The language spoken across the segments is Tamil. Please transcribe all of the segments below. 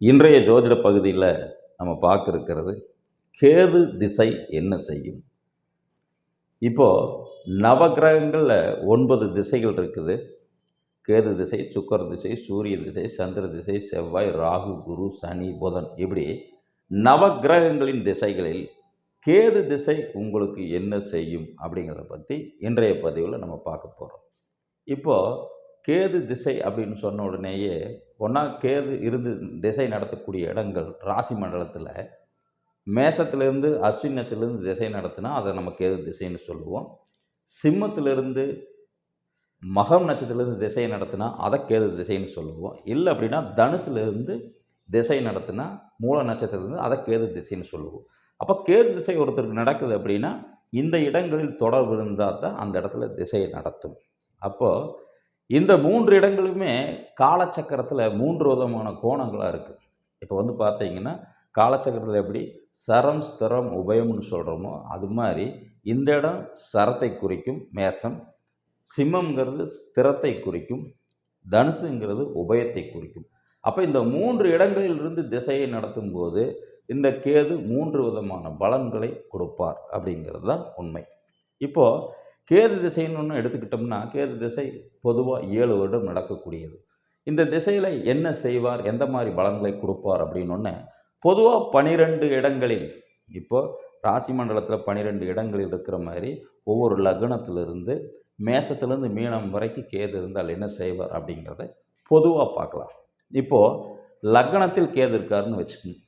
இன்றைய ஜோதிட பகுதியில் நம்ம பார்க்க இருக்கிறது கேது திசை என்ன செய்யும்? இப்போது நவகிரகங்களில் ஒன்பது திசைகள் இருக்குது. கேது திசை சுக்கர திசை சூரிய திசை சந்திர திசை செவ்வாய் ராகு குரு சனி புதன் இப்படி நவகிரகங்களின் திசைகளில் கேது திசை உங்களுக்கு என்ன செய்யும் அப்படிங்கிறத பற்றி இன்றைய பதிவில் நம்ம பார்க்க போகிறோம் இப்போது கேது திசை அப்படின்னு சொன்ன உடனேயே ஒன்றா கேது இருந்து திசை நடத்தக்கூடிய இடங்கள் ராசி மண்டலத்தில் மேசத்திலேருந்து அஸ்வின் நட்சத்திலேருந்து திசை நடத்தினா அதை நம்ம கேது திசைன்னு சொல்லுவோம். சிம்மத்திலிருந்து மகம் நட்சத்திரத்திலேருந்து திசை நடத்தினா அதை கேது திசைன்னு சொல்லுவோம். இல்லை அப்படின்னா தனுசுலேருந்து திசை நடத்தினா மூல நட்சத்திரத்துலேருந்து அதை கேது திசைன்னு சொல்லுவோம். அப்போ கேது திசை ஒருத்தருக்கு நடக்குது அப்படின்னா இந்த இடங்களில் தொடர்பு இருந்தால் தான் அந்த இடத்துல திசையை நடத்தும். அப்போது இந்த மூன்று இடங்களுமே காலச்சக்கரத்தில் மூன்று விதமான கோணங்களாக இருக்குது இப்போ வந்து பார்த்தீங்கன்னா காலச்சக்கரத்தில் எப்படி? சரம் ஸ்திரம் உபயம்னு சொல்கிறோமோ அது மாதிரி இந்த இடம் சரத்தை குறிக்கும் மேசம். சிம்மங்கிறது ஸ்திரத்தை குறிக்கும் தனுசுங்கிறது உபயத்தை குறிக்கும். அப்போ இந்த மூன்று இடங்களிலிருந்து திசையை நடத்தும் போது இந்த கேது மூன்று விதமான பலன்களை கொடுப்பார் அப்படிங்கிறது தான் உண்மை. இப்போது கேது திசைன்னு ஒன்று எடுத்துக்கிட்டோம்னா கேது திசை பொதுவாக ஏழு வருடம் நடக்கக்கூடியது. இந்த திசையில் என்ன செய்வார்? எந்த மாதிரி பலன்களை கொடுப்பார்? அப்படின்னு பொதுவாக பனிரெண்டு இடங்களில் இப்போது ராசி மண்டலத்தில் பன்னிரெண்டு இடங்களில் இருக்கிற மாதிரி ஒவ்வொரு லக்னத்திலிருந்து மேசத்துலேருந்து மீனம் வரைக்கும் கேது இருந்தால் என்ன செய்வார் அப்படிங்கிறத பொதுவாக பார்க்கலாம். இப்போது லக்னத்தில் கேது இருக்காருன்னு வச்சுக்கோங்க.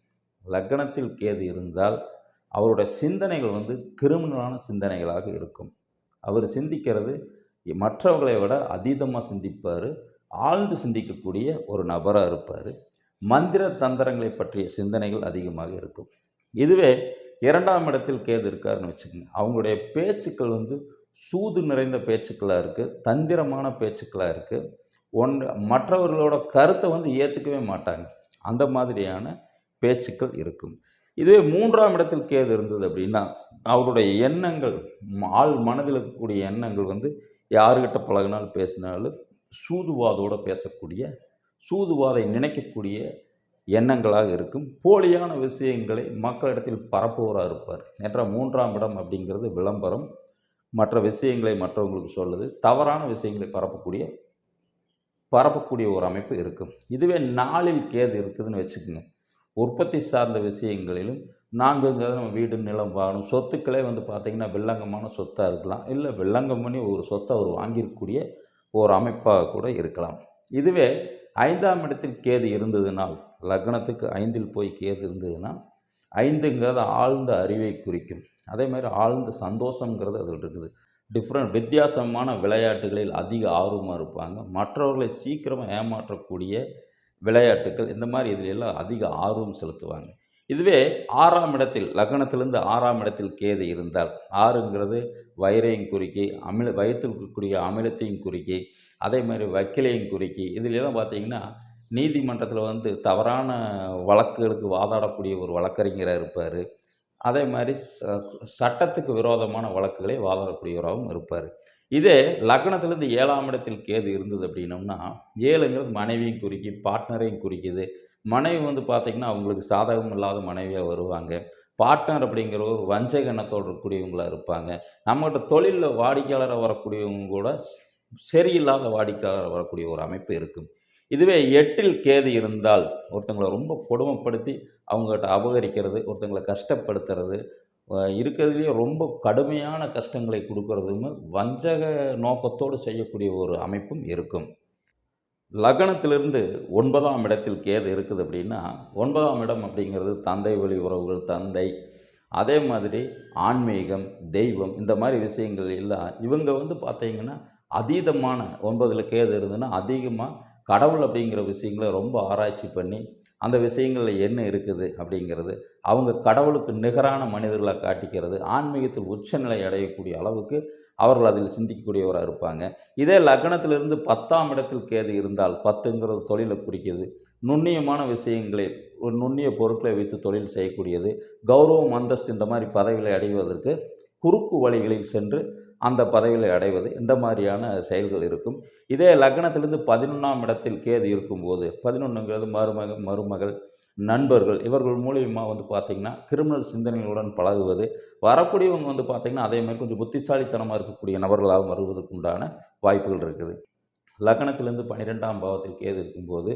லக்னத்தில் கேது இருந்தால் அவருடைய சிந்தனைகள் வந்து கிரிமினலான சிந்தனைகளாக இருக்கும். அவர் சிந்திக்கிறது மற்றவர்களை விட அதீதமாக சிந்திப்பார். ஆழ்ந்து சிந்திக்கக்கூடிய ஒரு நபராக இருப்பார். மந்திர தந்திரங்களை பற்றிய சிந்தனைகள் அதிகமாக இருக்கும். இதுவே இரண்டாம் இடத்தில் கேது இருக்காருன்னு வச்சுக்கோங்க. அவங்களுடைய பேச்சுக்கள் வந்து சூது நிறைந்த பேச்சுக்களாக இருக்குது தந்திரமான பேச்சுக்களாக இருக்குது ஒன் மற்றவர்களோட கருத்தை வந்து ஏற்றுக்கவே மாட்டாங்க. அந்த மாதிரியான பேச்சுக்கள் இருக்கும். இதுவே மூன்றாம் இடத்தில் கேது இருந்தது அப்படின்னா அவருடைய எண்ணங்கள் ஆள் மனதில் இருக்கக்கூடிய எண்ணங்கள் வந்து யாருக்கிட்ட பழகினாலும் பேசினாலும் சூதுவாதோடு பேசக்கூடிய சூதுவாதை நினைக்கக்கூடிய எண்ணங்களாக இருக்கும். போலியான விஷயங்களை மக்களிடத்தில் பரப்புவராக இருப்பார். என்றால் மூன்றாம் இடம் அப்படிங்கிறது விளம்பரம். மற்ற விஷயங்களை மற்றவங்களுக்கு சொல்லுது. தவறான விஷயங்களை பரப்பக்கூடிய பரப்பக்கூடிய ஒரு அமைப்பு இருக்கும். இதுவே நாளில் கேது இருக்குதுன்னு வச்சுக்கோங்க. உற்பத்தி சார்ந்த விஷயங்களிலும் நான்குங்கிறது நம்ம வீடு நிலம் வாங்கணும் சொத்துக்களே வந்து பார்த்திங்கன்னா வெள்ளங்கமான சொத்தாக இருக்கலாம். இல்லை வெள்ளங்கம் பண்ணி ஒரு சொத்தை அவர் வாங்கியிருக்கக்கூடிய ஒரு அமைப்பாக கூட இருக்கலாம். இதுவே ஐந்தாம் இடத்தில் கேது இருந்ததுனால் லக்னத்துக்கு ஐந்தில் போய் கேது இருந்ததுன்னா ஐந்துங்கிறது ஆழ்ந்த அறிவை குறிக்கும். அதே மாதிரி ஆழ்ந்த சந்தோஷங்கிறது அதில் இருக்குது. டிஃப்ரெண்ட் வித்தியாசமான விளையாட்டுகளில் அதிக ஆர்வமாக இருப்பாங்க. மற்றவர்களை சீக்கிரமாக ஏமாற்றக்கூடிய விளையாட்டுகள் இந்த மாதிரி இதில் எல்லாம் அதிக ஆர்வம் செலுத்துவாங்க. இதுவே ஆறாம் இடத்தில் லக்னத்திலிருந்து ஆறாம் இடத்தில் கேது இருந்தால் ஆறுங்கிறது வயிறையும் குறிக்கி அமில வயிற்றில் இருக்கக்கூடிய அமிலத்தையும் குறிக்கி அதே மாதிரி வக்கிலையும் குறிக்கி இதிலெல்லாம் பார்த்தீங்கன்னா நீதிமன்றத்தில் வந்து தவறான வழக்குகளுக்கு வாதாடக்கூடிய ஒரு வழக்கறிஞராக இருப்பார். அதே மாதிரி சட்டத்துக்கு விரோதமான வழக்குகளை வாதாடக்கூடியவராகவும் இருப்பார். இதே லக்னத்திலேருந்து ஏழாம் இடத்தில் கேது இருந்தது அப்படின்னோம்னா ஏழுங்கிறது மனைவியும் குறிக்கி பார்ட்னரையும் குறிக்குது. மனைவி வந்து பார்த்திங்கன்னா அவங்களுக்கு சாதகம் இல்லாத மனைவியாக வருவாங்க. பார்ட்னர் அப்படிங்கிற ஒரு வஞ்சக எண்ணத்தோடு இருக்கக்கூடியவங்களாக இருப்பாங்க. நம்மகிட்ட தொழிலில் வாடிக்கையாளராக வரக்கூடியவங்க கூட சரியில்லாத வாடிக்கையாளராக வரக்கூடிய ஒரு அமைப்பு இருக்கும். இதுவே எட்டில் கேது இருந்தால் ஒருத்தங்களை ரொம்ப கொடுமைப்படுத்தி அவங்ககிட்ட அபகரிக்கிறது ஒருத்தங்களை கஷ்டப்படுத்துறது இருக்கிறதுலேயே ரொம்ப கடுமையான கஷ்டங்களை கொடுக்கறதும் வஞ்சக நோக்கத்தோடு செய்யக்கூடிய ஒரு அமைப்பும் இருக்கும். லக்னத்திலிருந்து ஒன்பதாம் இடத்தில் கேது இருக்குது அப்படின்னா ஒன்பதாம் இடம் அப்படிங்கிறது தந்தை வழி உறவுகள் தந்தை அதே மாதிரி ஆன்மீகம் தெய்வம் இந்த மாதிரி விஷயங்கள் எல்லாம் இவங்க வந்து பார்த்திங்கன்னா அதீதமான ஒன்பதில் கேது இருந்ததுன்னா அதிகமாக கடவுள் அப்படிங்கிற விஷயங்களை ரொம்ப ஆராய்ச்சி பண்ணி அந்த விஷயங்களில் என்ன இருக்குது அப்படிங்கிறது அவங்க கடவுளுக்கு நிகரான மனிதர்களை காட்டிக்கிறது ஆன்மீகத்தில் உச்சநிலை அடையக்கூடிய அளவுக்கு அவர்கள் அதில் சிந்திக்கக்கூடியவராக இருப்பாங்க. இதே லக்னத்திலிருந்து பத்தாம் இடத்தில் கேது இருந்தால் பத்துங்கிறது தொழிலை குறிக்கிது. நுண்ணியமான விஷயங்களை ஒரு நுண்ணிய பொருட்களை வைத்து தொழில் செய்யக்கூடியது. கௌரவம் அந்தஸ்து இந்த மாதிரி பதவிகளை அடைவதற்கு குறுக்கு வழிகளில் சென்று அந்த பதவியில் அடைவது இந்த மாதிரியான செயல்கள் இருக்கும். இதே லக்னத்திலிருந்து பதினொன்றாம் இடத்தில் கேது இருக்கும்போது பதினொன்றுங்கிறது மருமக மருமகள் நண்பர்கள் இவர்கள் மூலியமாக வந்து பார்த்திங்கன்னா கிரிமினல் சிந்தனைகளுடன் பழகுவது வரக்கூடியவங்க வந்து பார்த்திங்கன்னா அதே மாதிரி கொஞ்சம் புத்திசாலித்தனமாக இருக்கக்கூடிய நபர்களாக வருவதற்கு உண்டான வாய்ப்புகள் இருக்குது. லக்னத்திலேருந்து பன்னிரெண்டாம் பாவத்தில் கேது இருக்கும்போது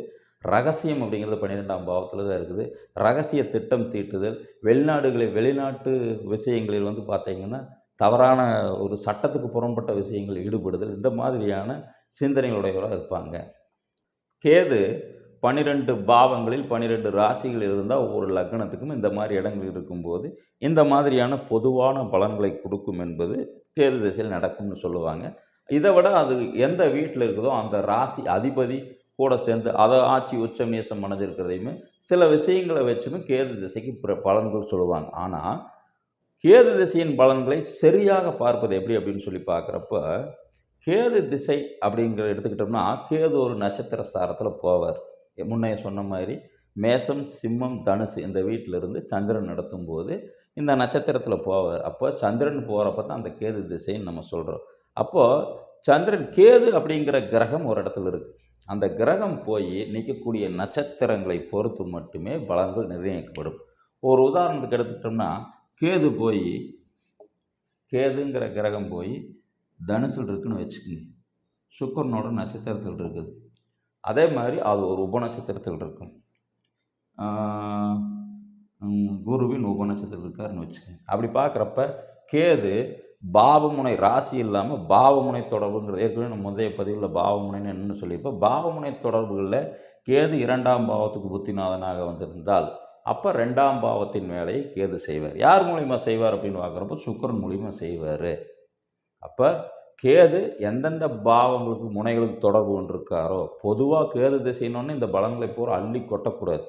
ரகசியம் அப்படிங்கிறது பன்னிரெண்டாம் பாவத்தில் தான் இருக்குது. ரகசிய திட்டம் தீட்டுதல் வெளிநாடுகளில் வெளிநாட்டு விஷயங்களில் வந்து பார்த்திங்கன்னா தவறான ஒரு சட்டத்துக்கு புறம்பட்ட விஷயங்கள் ஈடுபடுதல் இந்த மாதிரியான சிந்தனைகளுடையவராக இருப்பாங்க. கேது பன்னிரெண்டு பாவங்களில் பன்னிரெண்டு ராசிகள் இருந்தால் ஒவ்வொரு லக்னத்துக்கும் இந்த மாதிரி இடங்கள் இருக்கும்போது இந்த மாதிரியான பொதுவான பலன்களை கொடுக்கும் என்பது கேது திசையில் நடக்கும்னு சொல்லுவாங்க. இதை விட அது எந்த வீட்டில் இருக்குதோ அந்த ராசி அதிபதி கூட சேர்ந்து அதை ஆட்சி உச்சம் நேசம் அணைஞ்சிருக்கிறதையுமே சில விஷயங்களை வச்சுமே கேது திசைக்கு பிற பலன்கள் சொல்லுவாங்க. ஆனால் கேது திசையின் பலன்களை சரியாக பார்ப்பது எப்படி அப்படின்னு சொல்லி பார்க்குறப்ப கேது திசை அப்படிங்கிற எடுத்துக்கிட்டோம்னா கேது ஒரு நட்சத்திர சாரத்தில் போவார். முன்னைய சொன்ன மாதிரி மேசம் சிம்மம் தனுசு இந்த வீட்டில் இருந்து சந்திரன் நடத்தும் போது இந்த நட்சத்திரத்தில் போவார். அப்போ சந்திரன் போகிறப்ப தான் அந்த கேது திசைன்னு நம்ம சொல்கிறோம் அப்போது சந்திரன் கேது அப்படிங்கிற கிரகம் ஒரு இடத்துல இருக்குது அந்த கிரகம் போய் நிற்கக்கூடிய நட்சத்திரங்களை பொறுத்து மட்டுமே பலன்கள் நிர்ணயிக்கப்படும். ஒரு உதாரணத்துக்கு எடுத்துக்கிட்டோம்னா கேது போய் கேதுங்கிற கிரகம் போய் தனுசில் இருக்குன்னு வச்சுக்கோங்க. சுக்கரனோட நட்சத்திரத்தில் இருக்குது. அதே மாதிரி அது ஒரு உபநட்சத்திரத்தில் இருக்கும். குருவின் உபநட்சத்திரத்தில் இருக்காருன்னு வச்சுக்கோங்க. அப்படி பார்க்குறப்ப கேது பாவமுனை ராசி இல்லாமல் பாவமுனை தொடர்புங்கிறது ஏற்கனவே நம்ம முந்தைய பதிவில் பாவமுனைன்னு என்னன்னு சொல்லியிருப்போம். பாவமுனை தொடர்புகளில் கேது இரண்டாம் பாவத்துக்கு புத்திநாதனாக வந்திருந்தால் அப்போ ரெண்டாம் பாவத்தின் வேலையை கேது செய்வார். யார் மூலிமா செய்வார் அப்படின்னு பார்க்குறப்போ சுக்கரன் மூலிமா செய்வார். அப்போ கேது எந்தெந்த பாவங்களுக்கு முனைகளுக்கு தொடர்பு கொண்டிருக்காரோ பொதுவாக கேது திசைன்னு இந்த பலன்களை பூரா அள்ளி கொட்டக்கூடாது.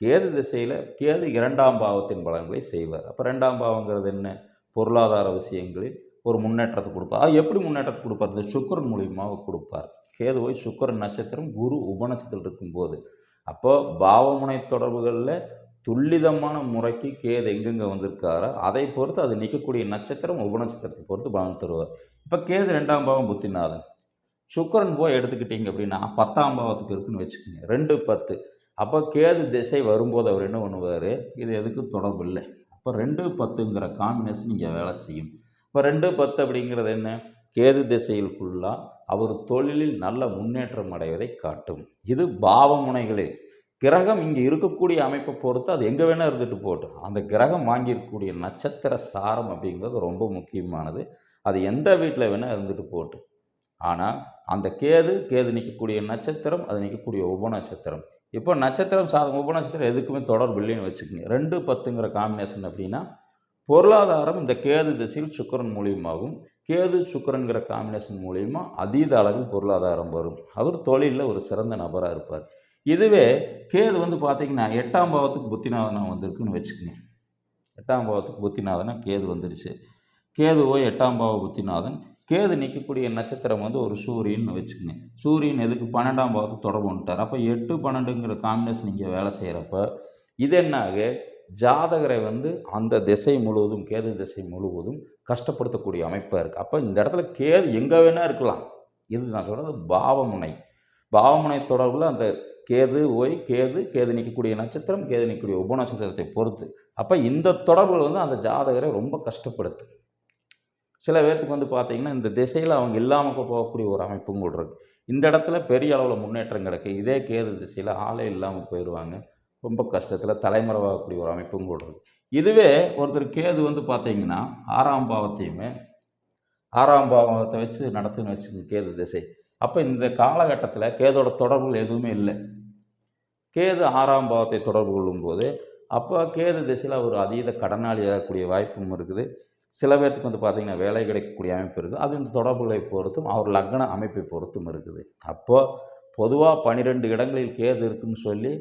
கேது திசையில் கேது இரண்டாம் பாவத்தின் பலன்களை செய்வார். அப்போ ரெண்டாம் பாவங்கிறது என்ன? பொருளாதார விஷயங்களில் ஒரு முன்னேற்றத்தை கொடுப்பார் அது எப்படி முன்னேற்றத்தை கொடுப்பார்? இந்த சுக்கரன் மூலியமாக கொடுப்பார். கேது போய் சுக்கரன் நட்சத்திரம் குரு உபநட்சத்திரம் இருக்கும்போது. அப்போ பாவமுனை தொடர்புகளில் துல்லிதமான முறைக்கு கேது எங்கெங்கே வந்திருக்காரோ அதை பொறுத்து அது நிற்கக்கூடிய நட்சத்திரம் உபநட்சத்திரத்தை பொறுத்து பலன் தருவார். இப்போ கேது ரெண்டாம் பாவம் புத்திநாதன். சுக்கரன் போய் எடுத்துக்கிட்டீங்க அப்படின்னா பத்தாம் பாவத்துக்கு இருக்குன்னு வச்சுக்கோங்க. ரெண்டு பத்து. அப்போ கேது திசை வரும்போது அவர் என்ன பண்ணுவார்? இது எதுக்கும் தொடர்பு இல்லை. அப்போ ரெண்டு பத்துங்கிற காம்பினேஷன் இங்கே வேலை செய்யும். இப்போ ரெண்டு பத்து அப்படிங்கிறது என்ன? கேது திசையில் ஃபுல்லாக அவர் தொழிலில் நல்ல முன்னேற்றம் அடைவதை காட்டும். இது பாவமுனைகளில் கிரகம் இங்கே இருக்கக்கூடிய அமைப்பை பொறுத்து அது எங்கே வேணால் இருந்துட்டு போட்டு அந்த கிரகம் வாங்கியிருக்கக்கூடிய நட்சத்திர சாரம் அப்படிங்கிறது ரொம்ப முக்கியமானது. அது எந்த வீட்டில் வேணால் இருந்துட்டு போட்டு ஆனால் அந்த கேது கேது நிற்கக்கூடிய நட்சத்திரம் அது நிற்கக்கூடிய உபநட்சத்திரம். இப்போ நட்சத்திரம் சாதம் உபநட்சத்திரம் எதுக்குமே தொடர்பு இல்லைன்னு வச்சுக்கோங்க. ரெண்டு பத்துங்கிற காம்பினேஷன் அப்படின்னா பொருளாதாரம் இந்த கேது திசையில் சுக்கரன் மூலியமாகும். கேது சுக்கரன்கிற காம்பினேஷன் மூலியமாக அதீத அளவில் பொருளாதாரம் வரும். அவர் தொழிலில் ஒரு சிறந்த நபராக இருப்பார். இதுவே கேது வந்து பார்த்திங்கன்னா எட்டாம் பாவத்துக்கு புத்திநாதனாக வந்திருக்குன்னு வச்சுக்கோங்க. எட்டாம் பாவத்துக்கு புத்திநாதனாக கேது வந்துருச்சு. கேது எட்டாம் பாவ புத்திநாதன். கேது நிற்கக்கூடிய நட்சத்திரம் வந்து ஒரு சூரியன் வச்சுக்கோங்க. சூரியன் எதுக்கு? பன்னெண்டாம் பாவத்துக்கு தொடர்பு வந்துட்டார். அப்போ எட்டு பன்னெண்டுங்கிற காம்பினேஷன் இங்கே வேலை செய்கிறப்ப இது என்னாக? ஜாதகரை வந்து அந்த திசை முழுவதும் கேது திசை முழுவதும் கஷ்டப்படுத்தக்கூடிய அமைப்பாக இருக்குது அப்போ இந்த இடத்துல கேது எங்கே வேணால் இருக்கலாம். இது நான் சொல்கிறது பாவமுனை. பாவமுனை தொடர்பில் அந்த கேது ஓய் கேது கேது நிற்கக்கூடிய நட்சத்திரம் கேது நிற்கக்கூடிய உப நட்சத்திரத்தை பொறுத்து. அப்போ இந்த தொடர்புகள் வந்து அந்த ஜாதகரை ரொம்ப கஷ்டப்படுத்து. சில பேர்த்துக்கு வந்து பார்த்திங்கன்னா இந்த திசையில் அவங்க இல்லாமல் போகக்கூடிய ஒரு அமைப்பும் கூட இருக்குது இந்த இடத்துல பெரிய அளவில் முன்னேற்றம் கிடக்கு. இதே கேது திசையில் ஆளே இல்லாமல் போயிடுவாங்க ரொம்ப கஷ்டத்தில் தலைமறைவாகக்கூடிய ஒரு அமைப்பும் கூட இருக்குது இதுவே ஒருத்தர் கேது வந்து பார்த்தீங்கன்னா ஆறாம் பாவத்தையுமே ஆறாம் பாவத்தை வச்சு நடத்துன்னு வச்சுக்கோங்க கேது திசை. அப்போ இந்த காலகட்டத்தில் கேதோட தொடர்புகள் எதுவுமே இல்லை. கேது ஆறாம் பாவத்தை தொடர்பு கொள்ளும்போது அப்போ கேது திசையில் ஒரு அதீத கடனாளி ஏறக்கூடிய வாய்ப்பும் இருக்குது. சில பேர்த்துக்கு வந்து பார்த்திங்கன்னா வேலை கிடைக்கக்கூடிய அமைப்பு இருக்குது. அது இந்த தொடர்புகளை பொறுத்தும் அவர் லக்ன அமைப்பை பொறுத்தும் இருக்குது. அப்போது பொதுவாக பன்னிரெண்டு இடங்களில் கேது இருக்குன்னு சொல்லி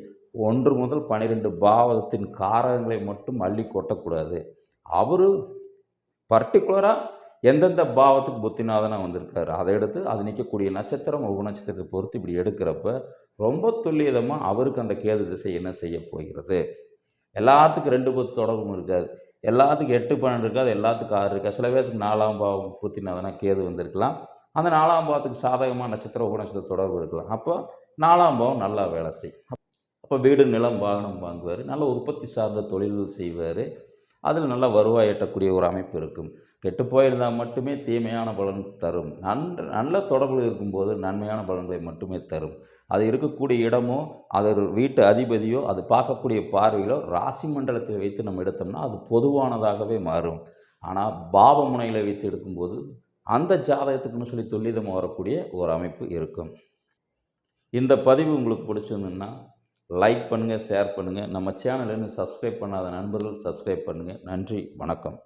ஒன்று முதல் பன்னிரெண்டு பாவத்தின் காரகங்களை மட்டும் அள்ளி கொட்டக்கூடாது. அவர் பர்டிகுலராக எந்தெந்த பாவத்துக்கு புத்திநாதனாக வந்திருக்காரு அதை எடுத்து அது நிற்கக்கூடிய நட்சத்திரம் ஒவ்வொரு நட்சத்திரத்தை பொறுத்து இப்படி எடுக்கிறப்ப ரொம்ப துல்லியதமாக அவருக்கு அந்த கேது திசை என்ன செய்ய போகிறது? எல்லாத்துக்கும் ரெண்டு பத்து தொடர்பும் இருக்காது. எல்லாத்துக்கும் எட்டு பன்னெண்டு இருக்காது எல்லாத்துக்கும் ஆறு இருக்காது. சில பேர்த்துக்கு நாலாம் பாவம் புத்திநாதனாக கேது வந்திருக்கலாம். அந்த நாலாம் பாவத்துக்கு சாதகமாக நட்சத்திர உபநட்சத்திர தொடர்பு இருக்கலாம். அப்போ நாலாம் பாவம் நல்லா வேலை செய்யும். அப்போ வீடு நிலம் வாகனம் வாங்குவார். நல்ல உற்பத்தி சார்ந்த தொழில்கள் செய்வார். அதில் நல்ல வருவாய் எட்டக்கூடிய ஒரு அமைப்பு இருக்கும். கெட்டு போயிருந்தால் மட்டுமே தீமையான பலன் தரும். நன்ற நல்ல தொடர்பு இருக்கும்போது நன்மையான பலன்களை மட்டுமே தரும். அது இருக்கக்கூடிய இடமோ அது வீட்டு அதிபதியோ அது பார்க்கக்கூடிய பார்வையிலோ ராசி மண்டலத்தில் வைத்து நம்ம எடுத்தோம்னா அது பொதுவானதாகவே மாறும். ஆனால் பாவ முனையில் வைத்து எடுக்கும்போது அந்த ஜாதகத்துக்குன்னு சொல்லி துல்லிதமாக வரக்கூடிய ஒரு அமைப்பு இருக்கும். இந்த பதிவு உங்களுக்கு பிடிச்சிருந்துன்னா லைக் பண்ணுங்கள் ஷேர் பண்ணுங்கள் நம்ம சேனலை இன்னும் சப்ஸ்கிரைப் பண்ணாத நண்பர்கள் சப்ஸ்கிரைப் பண்ணுங்கள் நன்றி வணக்கம்.